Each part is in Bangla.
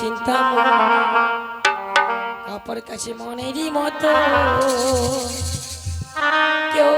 চিন্তা কাপড় কাছে মনেরই মতো। কেউ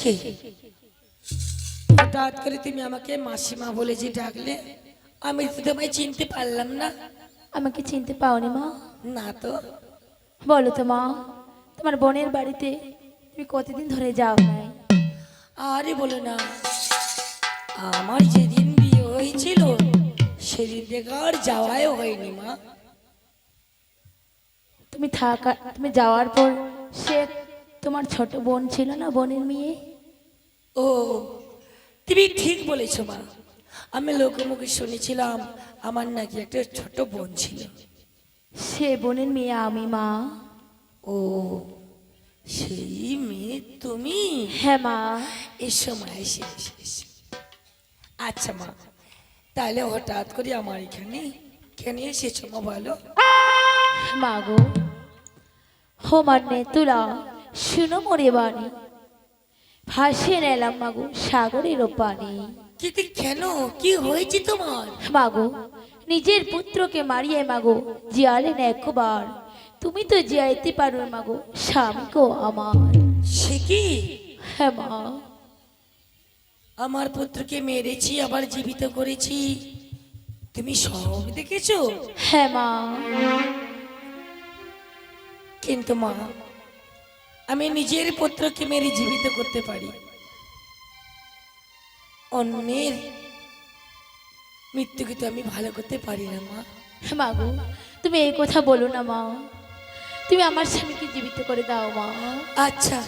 শিখে হঠাৎ করে তুমি আমাকে মাসিমা বলে যে ডাকলে আমি তো তোমায় চিনতে পারলাম না। আমাকে চিনতে পাওনি মা। না তো। বলো তো মা তোমার বোনের বাড়িতে তুমি কতদিন ধরে যাও নাই? আরে বলো না আমার যেদিন বিয়ে হয়েছিল সেদিন থেকে আর যাওয়াই হয়নি মা। তুমি থাকা তুমি যাওয়ার পর সে তোমার ছোট বোন ছিল না বোনের মেয়ে? ও তুমি ঠিক বলেছ মা। আমি লোকের মুখে শুনেছিলাম আমার নাকি একটা ছোট বোন ছিল। সে বোনের মেয়ে আমি মা। ও সেই মেয়ে তুমি? হ্যাঁ মা। এসো মা এসে এসে আচ্ছা মা তাহলে হঠাৎ করে আমার এখানে কেন এসেছ মা বলো। মাগো হো মানে তুলা। শুনো মরে বাণী। ভাসিয়ে নিলাম মাগো সাগরের পানি কিন্তু কেন? কি হয়েছে তোমার? মাগো নিজের পুত্রকে মারিয়ে মাগো জিয়ালেন একবার। তুমি তো জিয়াইতে পারো মাগো স্বামীকেও আমার। সে কি? হ্যাঁ মা। আমার পুত্রকে মেরেছি আবার জীবিত করেছি। তুমি সব দেখেছ? হ্যাঁ মা। কিন্তু মা আমি নিজের পুত্রকে মেরে জীবিত করতে পারি। অন্যের মৃত্যুকে তো আমি ভালো করতে পারি না মা। মাগো তুমি এই কথা বলো না মা। তুমি আমার স্বামীকে জীবিত করে দাও মা। আচ্ছা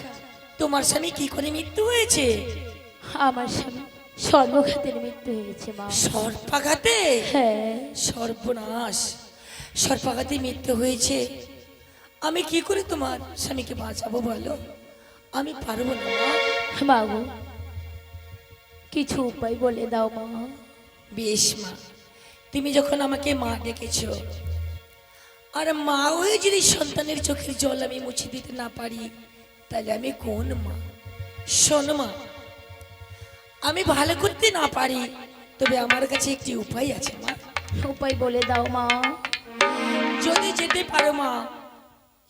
তোমার স্বামী কি করে মৃত্যু হয়েছে? আমার স্বামী সর্বঘাতের মৃত্যু হয়েছে মা। সর্পাঘাতে হ্যাঁ। সর্বনাশ। সর্পাঘাতে মৃত্যু হয়েছে। আমি কি করে তোমার স্বামীকে বাঁচাবো বলো? আমি পারব না মা। কিছু উপায় বলে দাও মা। বেশ মা। তুমি যখন আমাকে মা ডেকেছ আর মা হয়ে যদি সন্তানের চোখের জল আমি মুছে দিতে না পারি তাহলে আমি কোন মা? শোন মা আমি ভালো করতে না পারি তবে আমার কাছে একটি উপায় আছে মা। উপায় বলে দাও মা। যদি যেতে পারো মা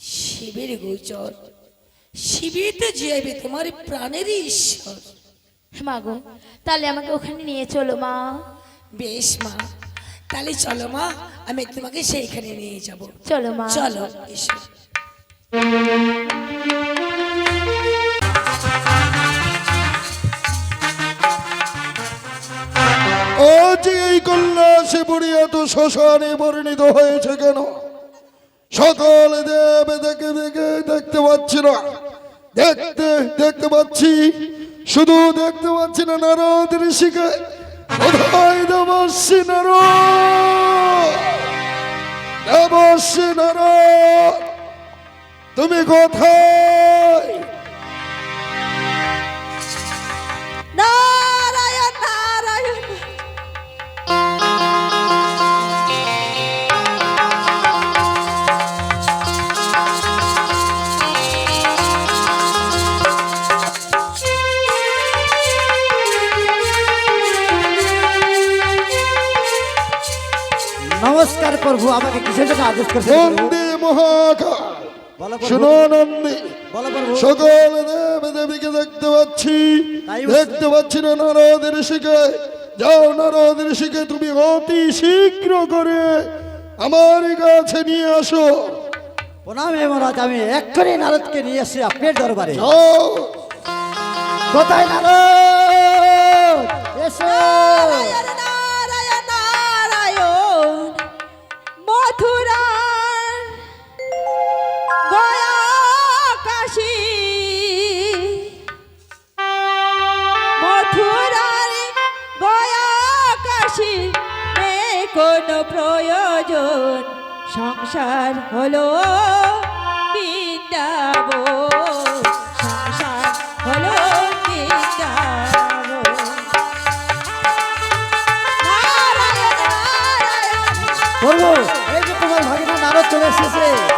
শিবের গোচর। শিবই তো যাবে তোমার প্রাণেরই ঈশ্বর। মা গো তাহলে আমাকে ওখানে নিয়ে চলো মা। বেশ মা তাহলে চলো মা আমি তোমাকে সেইখানে নিয়ে যাব। চলো মা। চলো এসো। ও যে এই কন্যা সে বুড়ি এত শ্মশানে পরিণত হয়েছে কেন? সকল দেব দেখে দেখে দেখতে পাচ্ছি না। দেখতে দেখতে পাচ্ছি। শুধু দেখতে পাচ্ছি না নারদ ঋষিকে। কোথায় দেবশ্রী নারদ? দেবশ্রী নারদ, তুমি কোথায়? প্রভু আমাকে কিসের জন্য আদেশ প্রভু? নন্দী মহাকাল শুনো নন্দী সকল দেব দেবীকে দেখতে পাচ্ছি দেখতে পাচ্ছি না নারদ ঋষিকে যাও নারদ ঋষিকে তুমি অতি শীঘ্র করে আমার কাছে নিয়ে আসো প্রণাম হে মহারাজ আমি এক্ষুনি নারদকে নিয়ে এসেছি আপনার দরবারে কোথায় নারদ এসো মথুরার গয়া মথুরার গয়া কাশী কোনো প্রয়োজন সংসার হলো এসেছে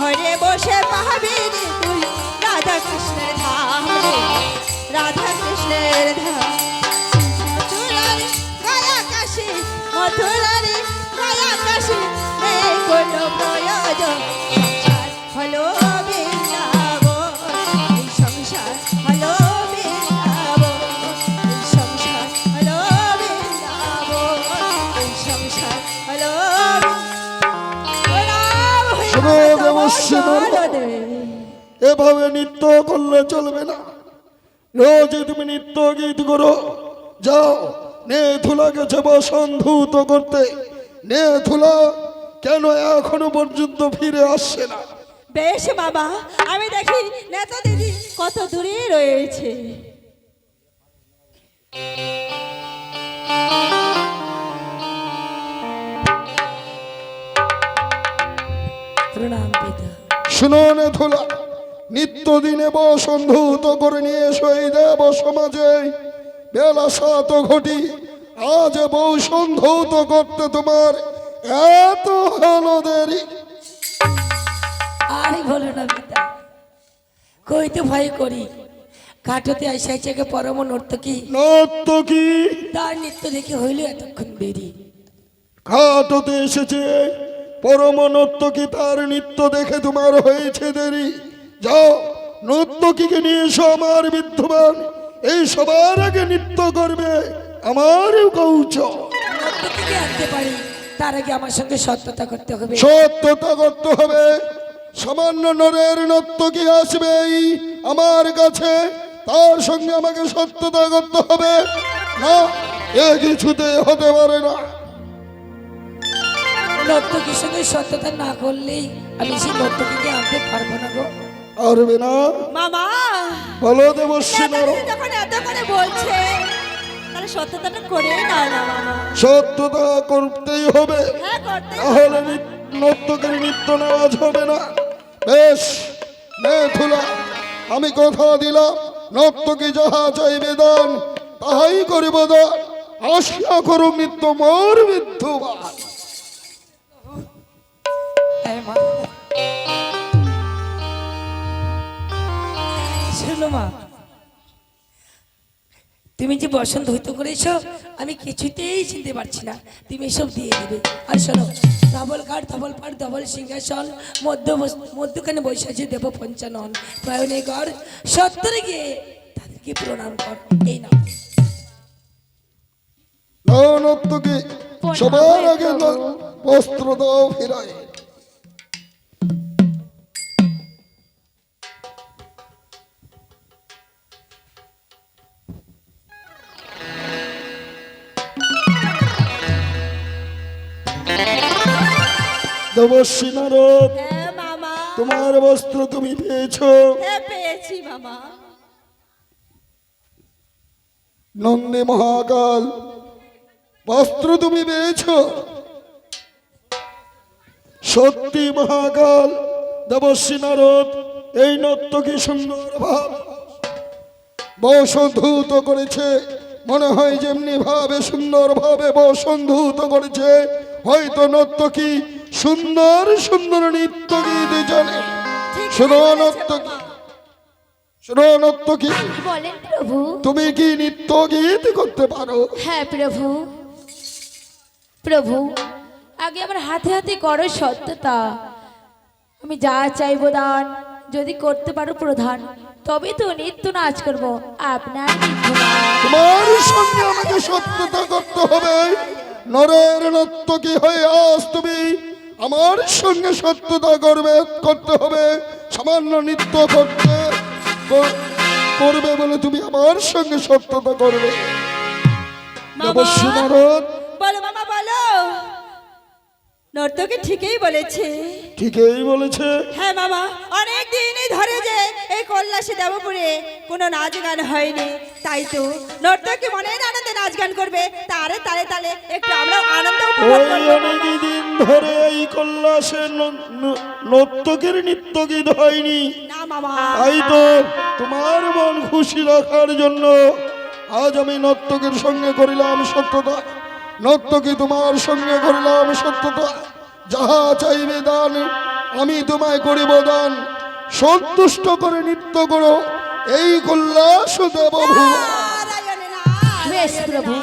ঘরে বসে পাবি তুই রাধা কৃষ্ণের ধাম। রাধা কৃষ্ণের ধাম। মথুরারে গয়া কাশী মথুরারে নেই কোনো প্রয়োজন এভাবে নৃত্য করলে চলবে না। রোজ তুমি নৃত্য গীত করো। যাও নে ধুলা গেছে বসন্ধূত করতে। নে ধুলা কেন এখনও পর্যন্ত ফিরে আসছে না? বেশ বাবা আমি দেখি নেতা দিদি কত দূরে রয়েছে। শুনো নে ধুলা। নিত্য দিনে বসন্ধূত করে নিয়ে এসো এই দেব সমাজে। বেলা সাত ঘটি আজ বউ সন্ধৌত করতে তোমার এত হলো দেরি। আরে বলো না পিতা কইতে ভয় করি। কাঠতে আইসা আইসাকে পরম নর্তকী। নত্য কি তার নৃত্য দেখে হইল এতক্ষণ দেরি। ঘাটতে এসেছে। পরম নর্তকী তার নৃত্য দেখে তোমার হয়েছে দেরি। যাও নর্তকীকে নিয়ে এসো আমার বিদ্যমান। এই সবার আগে নৃত্য করবে আমার কৌচ। নর্তকীকে আনতে পারি তার আগে আমার সঙ্গে সত্যতা করতে হবে। সত্যতা করতে হবে। সামান্য নরের নর্তকী আসবেই আমার কাছে তার সঙ্গে আমাকে সত্যতা করতে হবে। না এ কিছুতে হতে পারে না। নর্তকীর সঙ্গে সত্যতা না করলেই আমি সেই নর্তকীকে আনতে পারব না গো। পারবে না মামা! বলো দেবশ্রী যখন এত করে বলছে তাহলে সত্যতাটা করে নাও না মামা। সত্যতা করতেই হবে। হ্যাঁ করতে তাহলে নর্তকের নৃত্য নাচ হবে না। বেশ মেথুলা আমি কথা দিলাম নর্তকী যাহা চাইবে দান তাহাই করিব দান আশা করুক মৃত্যু মোর মৃত্যুবান হ্যাঁ মা। তুমি যে বসন্ত হইতে করেছ আমি কিছুতেই চিনতে পারছি না। তুমি এসব দিয়ে দেবে। আর শোনো ধবল কাঠ ধবল পাঠ ধবল সিংহাসন মধ্য মধ্যখানে বসে আছে দেব পঞ্চানন প্রয়নে কর সত্তরে গিয়ে তাদেরকে প্রণাম কর। এই না সবার আগে বস্ত্র দাও ফিরায়। মামা। তোমার বস্ত্র তুমি পেয়েছ। পেয়েছি মামা। নন্দে মহাকাল বস্ত্র তুমি পেয়েছ। সত্যি মহাকাল দেবশ্রী নারদ এই নর্তকী সুন্দর ভাব। বসন্ধূত করেছে মনে হয় যেমনি ভাবে সুন্দর ভাবে বসন্ধূত করেছে হয়তো নর্তকী সুন্দর সুন্দর নৃত্য গীত ঠিক শোনো নর্তকী মামা। শোনো বলেন প্রভু। তুমি কি নৃত্য গীত করতে পারো? হ্যাঁ প্রভু। প্রভু আগে আমার হাতে হাতে করো সত্যতা। আমি যা চাইব দান যদি করতে পারো প্রধান তবে তো নিত্য নাচ করব। আপনার নিত্য। তোমার সঙ্গে আমাকে সত্যতা করতে হবে। নরের নর্তকী হয়ে আজ তুমি আমার সঙ্গে সত্যতা করবে করতে হবে সামান্য নৃত্য করতে করবে বলে তুমি আমার সঙ্গে সত্যতা করবে। মামা বলো। নর্তকী ঠিকই বলেছে। ঠিকই বলেছে। হ্যাঁ মামা অনেক দিনই ধরে যে এই কৈলাসে দেবপুরে কোনো নাচ গান হয়নি। তাই তো নর্তকী মনের আনন্দে নাচ গান করবে। তারে তালে তালে একটু আমরা আনন্দ উপভোগ দিন ধরে এই কল্লাসে নর্তকের নৃত্য গীত হয়নি। না মামা। তাই তো তোমার মন খুশি রাখার জন্য আজ আমি নর্তকের সঙ্গে করিলাম সত্যতা। নর্তকী তোমার সঙ্গে করিলাম সত্যতা। যাহা চাইবে দান আমি তোমায় করিব দান। সন্তুষ্ট করে নৃত্য করো। এই নারায়ণ, বেশ, প্রভু।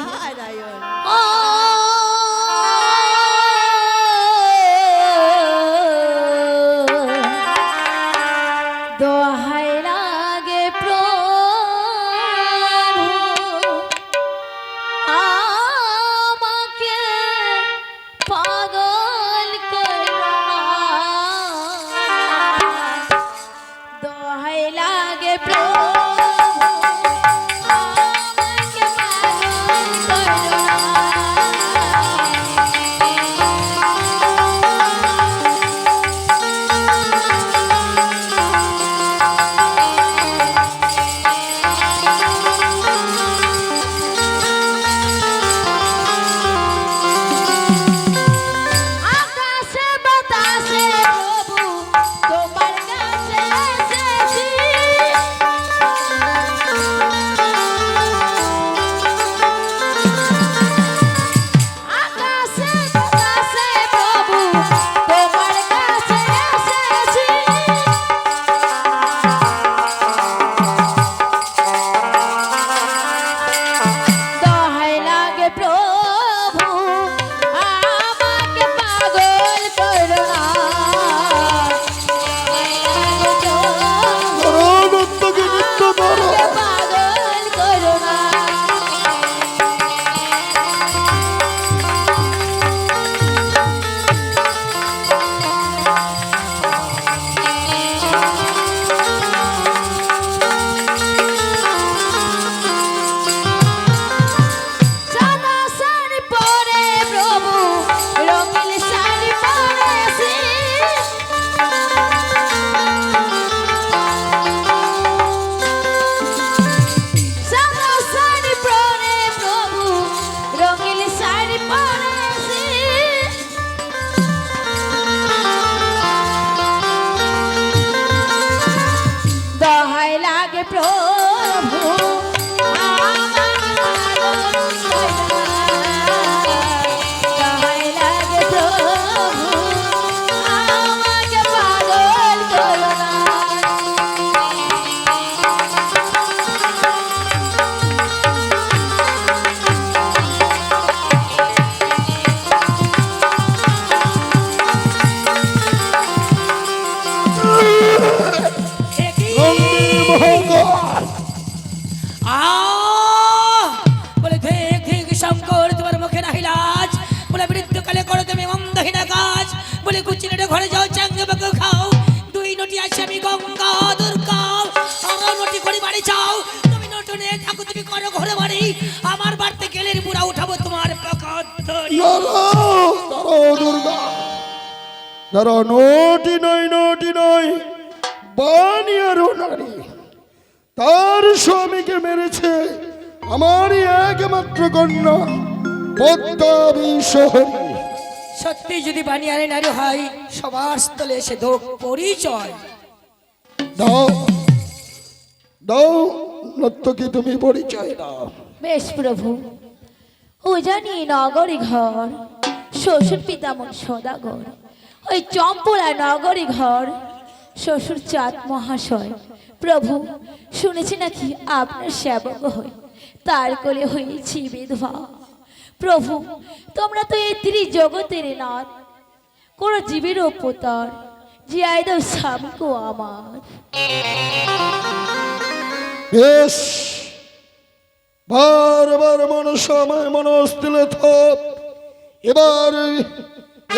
ঘরে যাও চাঙ্গে খাও দুই নটি আছে আমি গঙ্গা দুর্গা আমার নটি করে বাড়ি যাও তুমি নটনে করো ঘরে বাড়ি আমার বাড়িতে গেলে বুড়া উঠাবো তোমার ধরো নটি নয় নটি নয় বানিয়ারও নারী তার স্বামীকে মেরেছে আমারই একমাত্র কন্যা পদ্মাবী শহরী সত্যি যদি বানিয়ারে নারী হয় সবার স্থলে এসে দোক পরিচয়। দাও দাও নর্তকী তুমি পরিচয় দাও। বেশ প্রভু ও জানি নগরী ঘর শ্বশুর পিতামন সদাগর। ওই চম্পলা নগরী ঘর শ্বশুর চাঁদ মহাশয়। প্রভু, শুনেছি নাকি আপনার সেবক হই, তার কোলে হয়েছি বিধবা। প্রভু, তোমরা তো এই ত্রিজগতের নাথ, কোন জীবের উপতার যে আইদ স্বামীকেও আমার। বেশ। আমায় মনস দিলে থপ। এবার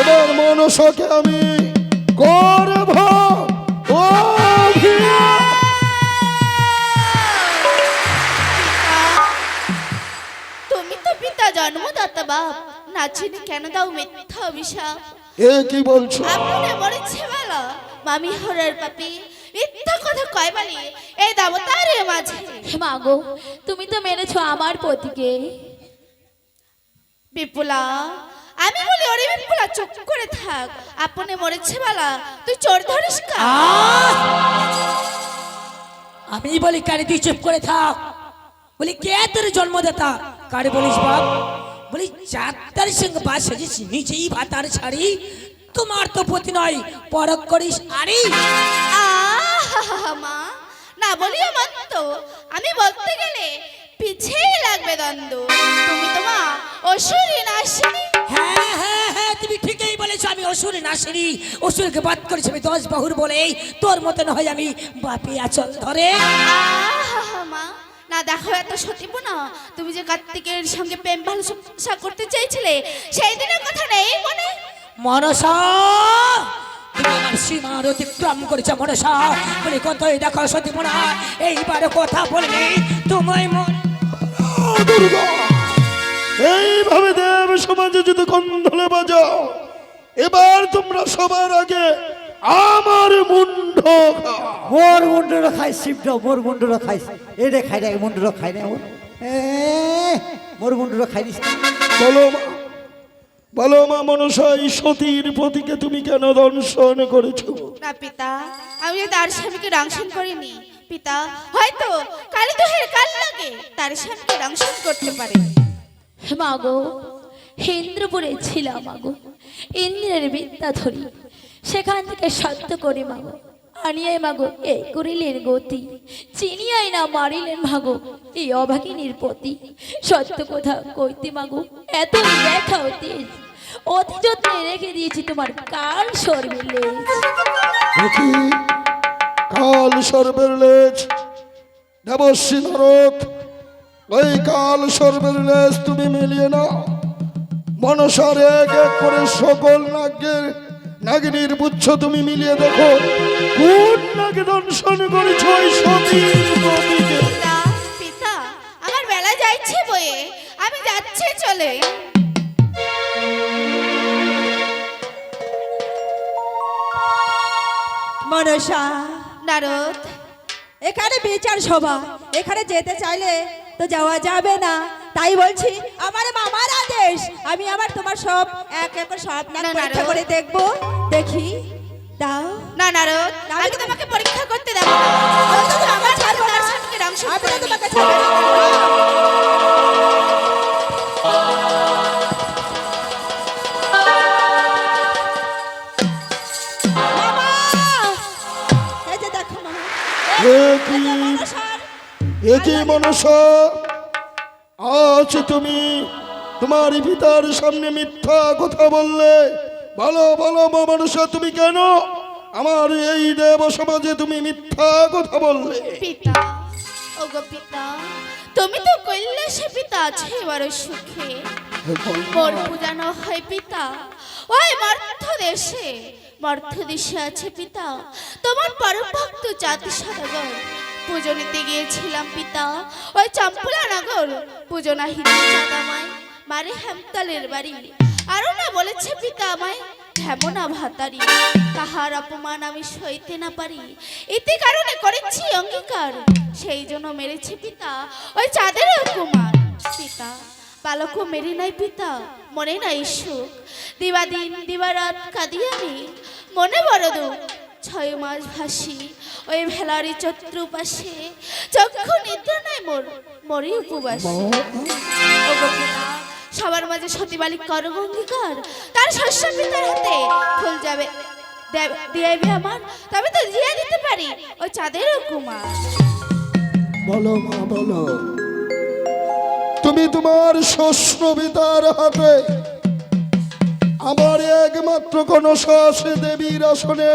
এবার মনসকে আমি গর্ভ তুমি তো পিতা জন্মদাতা বাপ। নাচিনি কেন দাও মিথ্যা অভিশাপ? এ কি বলছো? আপনি মরেছে বলো মামি হরের পাপি। মিথ্যা কথা কয় বলি এই দামতারে মাঝে। হে মাগো তুমি তো মেরেছো আমার পতিকে। বিপুলা আমি বলি ওরে বিপুলা চুপ করে থাক। আপনি মরেছে বলা তুই চোর ধরিস কা? আমি বলি কারে তুই চুপ করে থাক? বলি কে তোর জন্মদাতা? কারে বলিস বাপ? বলি চারটার সঙ্গে বাস সেজেছি নিজেই ভাতার ছাড়ি তোমার তো পতি নয় পরক করিস আরে। মা না বলি আমার তো। আমি বলতে গেলে পিছেই লাগবে দ্বন্দ্ব। তুমি তো মা অসুরি নাসিনী হ্যাঁ হ্যাঁ হ্যাঁ তুমি ঠিকই বলেছ আমি অসুর নাসিনি। অসুরকে বাদ করেছি আমি দশ বাহুর বলে তোর মতন হয় আমি বাপি আচল ধরে। মা না দেখো এত সতীব না। তুমি যে কার্তিকের সঙ্গে প্রেম ভালোবাসা করতে চাইছিলে সেই দিনের কথা নেই মনে? মনসা তুমি আমার সীমার অতিক্রম করেছে মনসা। বলে কতই দেখো সতী মনা এইবারে কথা বলবি তোমায় মন দুর্গা এইভাবে দেব সমাজে যদি কন্ধলে বাজাও এবার তোমরা সবার আগে আমার মুন্ড খাও। মোর মুন্ডুর খাই শিবড মোর মুন্ডুর খাইস এই রে খাই রে মুন্ডুর খাই রে মোর এ মোর মুন্ডুর খাই দিস বলো মা বলো মা মনসা এই সতীর পতিকে তুমি কেন দংশন করেছ? না পিতা আমি যে তার স্বামীকে রংশন করিনি। পিতা হয়তো কালী দোহের কাল লাগে তার স্বামীকে রংশন করতে পারে। মাগো ইন্দ্রপুরে ছিলাম মাগো, ইন্দ্রের বিদ্যা ধরি, সেখান থেকে সত্য করে মাগো। আনিয়াই মাগো, এ করিলেন গতি, চিনিয়াই না মারিলেন মাগো, এই অভাগিনীর পতি। সত্য কথা কইতে মাগো, এত দেখা অতি। অতি যত্নে রেখে দিয়েছি তোমার কাল সরবে লেজ। কাল সর্বের লেজ, দেবশ্রী নরক। ওই কাল সর্বের লেজ তুমি মিলিয়ে নাও। মনসার এক এক করে সকল নাগের নাগিনীর বুচ্ছ তুমি মিলিয়ে দেখো। কোন নাগে দংশন করেছ ওই পিতা পিতা আমার বেলা যাচ্ছে বয়ে আমি যাচ্ছি চলে। মনসা নারদ। এখানে বিচার সভা। এখানে যেতে চাইলে তো যাওয়া যাবে না। তাই বলছি আমার মামার আদেশ। আমি আবার তোমার সব এক এক সব পরীক্ষা করে দেখব। দেখি। দাও। না নারদ আমি তো তোমাকে পরীক্ষা করতে দেবো না। অন্তত আমার ছাড়বো না। আমি তো তোমাকে ছাড়বো একই মনসা আজ তুমি তোমার পিতার সামনে মিথ্যা কথা বললে বলো বলো মা মনসা তুমি কেন? আমার এই দেব সমাজে তুমি মিথ্যা কথা বললে। তুমি তো কৈলাসে পিতা আছে এবার সুখে। মোর পূজানো হয় পিতা ওই মর্থ দেশে মর্থ দেশে আছে পিতা। তোমার পরম ভক্ত জাতি সদাগর পুজো নিতে গিয়েছিলাম পিতা। ওই চম্পলা নগর, পুজো না হিন্দু চাঁদামায় মারে হেমতালের বাড়ি। আরও না বলেছে পিতা আমায় হেমনা ভাতারি, তাহার অপমান আমি সইতে না পারি। ইতি কারণে করেছি অঙ্গীকার, সেই জন্য মেরেছে পিতা। ওই চাঁদের কুমার পিতা। বালকও মেরে নাই পিতা মনে নাই সুখ। দিবাদিন দিবারাত কাঁদি আমি মনে বড় দুঃখ, ছয় মাস ভাসি ওই ভেলারি চত্র পাশে চক্ষু নিদ্রা নাই মোর মরি উপবাসে। সবার মাঝে সতীবালি করব অঙ্গীকার তার শস্য পিতার হাতে ফুল যাবে। দিয়াইবে আমার, তবে তো জিয়া দিতে পারি ওই চাঁদেরও কুমার। বলো মা, বলো। তুমি তোমার শস্য পিতার হাতে আমার একমাত্র কোন শ্বাস দেবীর আসনে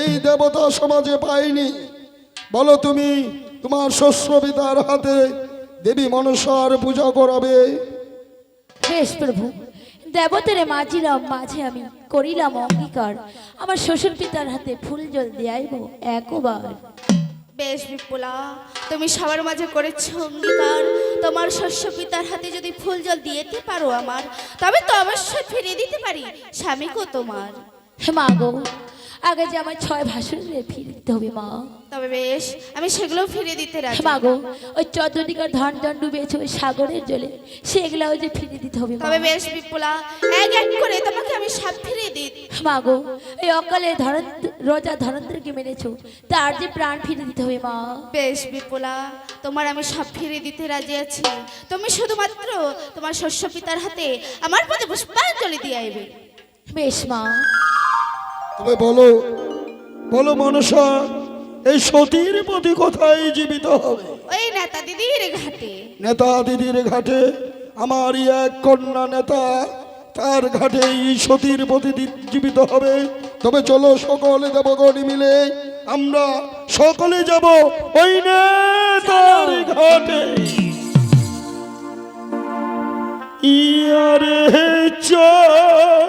এই দেবতা সমাজে পাইনি বলো তুমি তোমার শস্য পিতার হাতে দেবী মনসার পূজা করাবে। বেশ প্রভু দেবতারে মাঝিরাম মাঝে আমি করিলাম অঙ্গীকার। আমার শ্বশুর পিতার হাতে ফুল জল দিয়াইব একবার। বেশ বিপুলা তুমি সবার মাঝে করেছ অঙ্গীকার। তোমার শস্য পিতার হাতে যদি ফুল জল দিয়েতে পারো আমার তবে তো অবশ্যই ফিরিয়ে দিতে পারি স্বামীকেও তোমার। হে মা গো আগে যে আমার ছয় ভাসুরে ফিরে দিতে হবে মা। তবে বেশ আমি সেগুলো ফিরিয়ে দিতে রাজি। মা গো ওই চন্দ্রনিকার ধন জন ডুবেছে ওই সাগরের জলে সেগুলাও যে ফিরে দিতে হবে তবে বেশ বিপুলা এক এক করে তোমাকে আমি সব ফিরিয়ে দিই। মা গো এই অকালে ধরন রোজা ধরন্ত্রকে মেরেছো তার যে প্রাণ ফিরে দিতে হবে মা। বেশ বিপুলা তোমার আমি সব ফিরিয়ে দিতে রাজি আছি। তুমি শুধুমাত্র তোমার শস্য পিতার হাতে আমার পদে পুষ্পাঞ্জলি দিয়ে আইবে। বেশ মা। তবে বলো বলো মনসা এই সতীর প্রতি কোথায় জীবিত হবে? ওই নেতা দিদির ঘাটে। নেতা দিদির ঘাটে আমারই এক কন্যা নেতা তার ঘাটে এই সতীর প্রতি জীবিত হবে। তবে চলো সকলে দেবগণি মিলে আমরা সকলে যাব ওই নেতার ঘাটে। ইয়ারে চল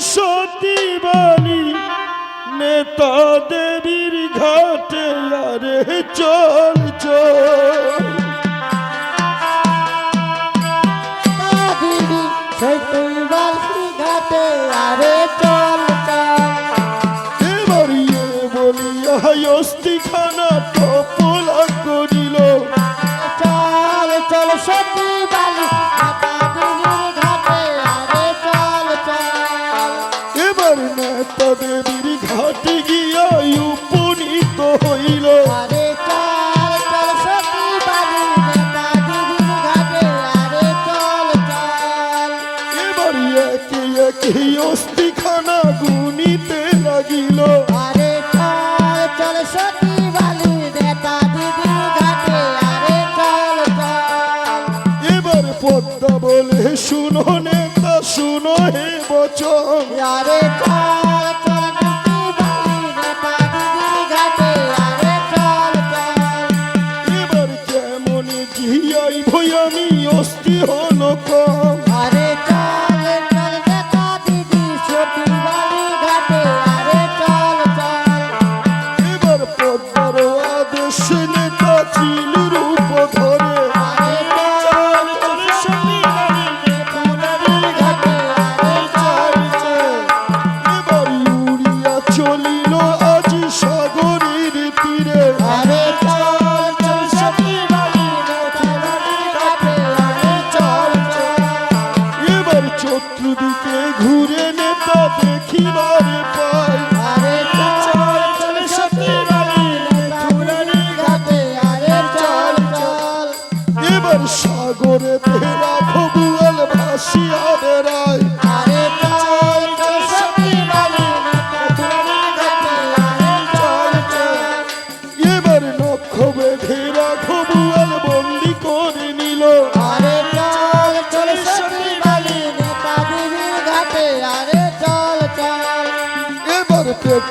সতী বলি নেতা দেবীর ঘাটে আরে চল চল। তারে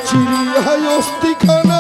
চিরিয়ায় অস্থিখানা